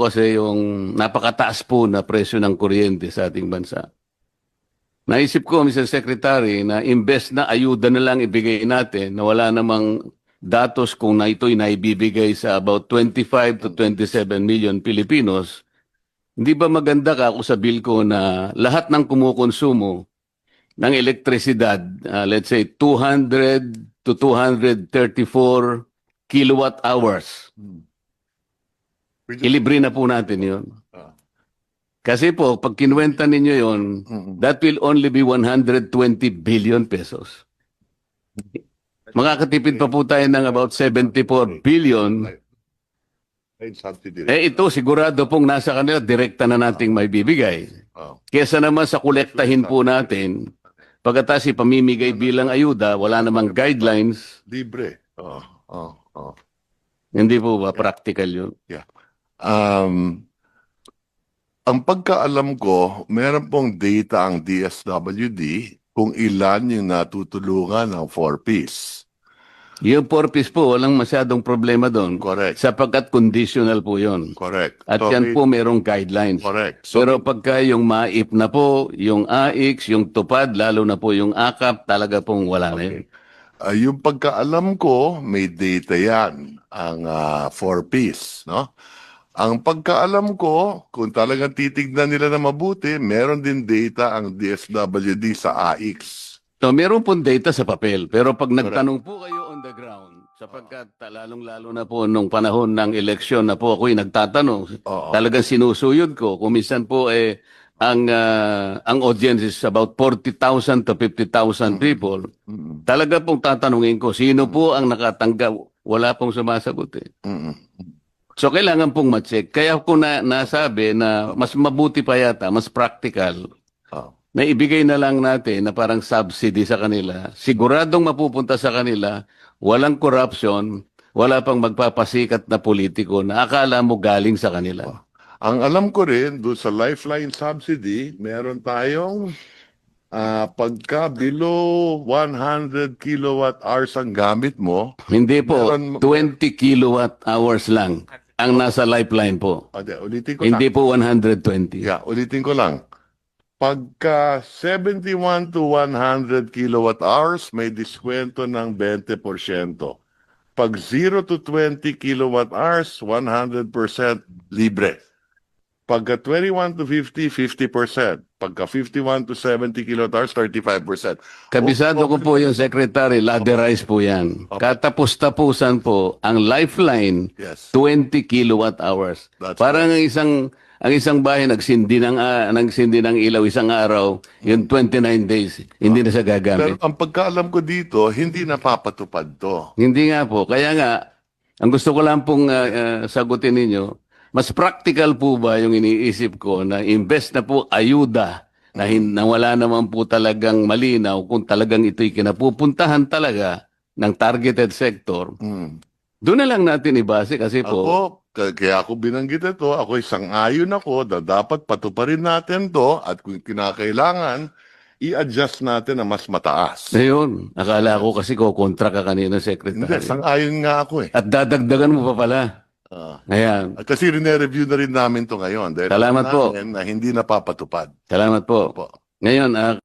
po kasi yung napakataas po na presyo ng kuryente sa ating bansa. Naisip ko, Mr. Secretary, na imbes na ayuda na lang ibigay natin na wala namang datos kung na ito'y naibibigay sa about 25 to 27 million Pilipinos, hindi ba maganda ka kung sa bill ko na lahat ng kumukonsumo ng elektrisidad, ah, let's say 200 to 234 kilowatt hours, Pwede- ilibre na po natin yun. Ah. Kasi po, pag kinuwenta ninyo yon, Mm-mm. that will only be 120 billion pesos. Makakatipid pa po tayo ng about 74 billion. Eh ito, sigurado pong nasa kanila, direkta na nating may bibigay. Oh. Kesa naman sa kolektahin po natin, pagkatas ipamimigay bilang ayuda, wala namang guidelines, Libre. Oh, oh, oh. hindi po ba practical yun? Um, ang pagkaalam ko, meron pong data ang DSWD kung ilan yung natutulungan ng 4Ps. Yung purpose po, walang masyadong problema doon. Correct. Sapagkat conditional po yon. Correct. At So, yan po merong guidelines. Correct. So, Pero pagka yung MAIP na po, yung AIX, yung TUPAD, lalo na po yung AKAP, talaga pong wala na yun. ah, yung pagkaalam ko, may data yan, ang 4Ps, no? Ang pagkaalam ko, kung talagang titignan nila na mabuti, meron din data ang DSWD sa AX. So, meron pong data sa papel. Pero pag nagtanong po kayo on the ground, sapagkat lalong-lalo na po nung panahon ng eleksyon na po ako'y nagtatanong, Oo. talagang sinusuyod ko. Kung minsan po eh, ang, ah, ang audience is about 40,000 to 50,000 people. Talaga pong tatanungin ko, sino po ang nakatanggap? Wala pong sumasagot eh. Mm-mm. So kailangan pong ma-check. Kaya ko na nasabi na mas mabuti pa yata, mas practical, Oo. na ibigay na lang natin na parang subsidy sa kanila. Siguradong mapupunta sa kanila, walang corruption, wala pang magpapasikat na politiko na akala mo galing sa kanila. Ang alam ko rin, doon sa Lifeline Subsidy, meron tayong ah, pagka below 100 kilowatt hours ang gamit mo, Hindi po, Meron- 20 kilowatt hours lang ang nasa lifeline po. Ade, ulitin ko Hindi lang. po 120. Yeah, ulitin ko lang. Pagka 71 to 100 kilowatt hours, may diskwento ng 20%. Pag 0 to 20 kilowatt hours, 100% libre. Pagka 21 to 50, 50%. Pagka 51 to 70 kilowatt hours, 35%. Kabisado ko po yung secretary, laderize po yan. Katapos-tapusan po ang lifeline Yes. 20 kilowatt hours. That's Parang ang isang ang isang bahay nagsindi ng ah, nagsindi ng ilaw isang araw, yung 29 days, hindi na siya Pero gagamit. ang pagkaalam ko dito, hindi napapatupad to. Hindi nga po. Kaya nga, ang gusto ko lang pong ah, ah, sagutin ninyo, mas practical po ba yung iniisip ko na invest na po ayuda na, hin- na wala naman po talagang malinaw kung talagang ito'y kinapupuntahan talaga ng targeted sector. Hmm. Doon na lang natin ibase kasi po, Ako, k- kaya ako binanggit ito, ako isang ayon ako na dapat patuparin natin to at kung kinakailangan, i-adjust natin na mas mataas. ayun, akala ko kasi ko kontra ka kanina, Hindi, Secretary. isang ayon nga ako eh. At dadagdagan mo pa pala. Ah. Ayan. At kasi rine-review na rin namin to ngayon. Dahil Salamat alam po. Na hindi napapatupad. Salamat po. Po. Ngayon, ah,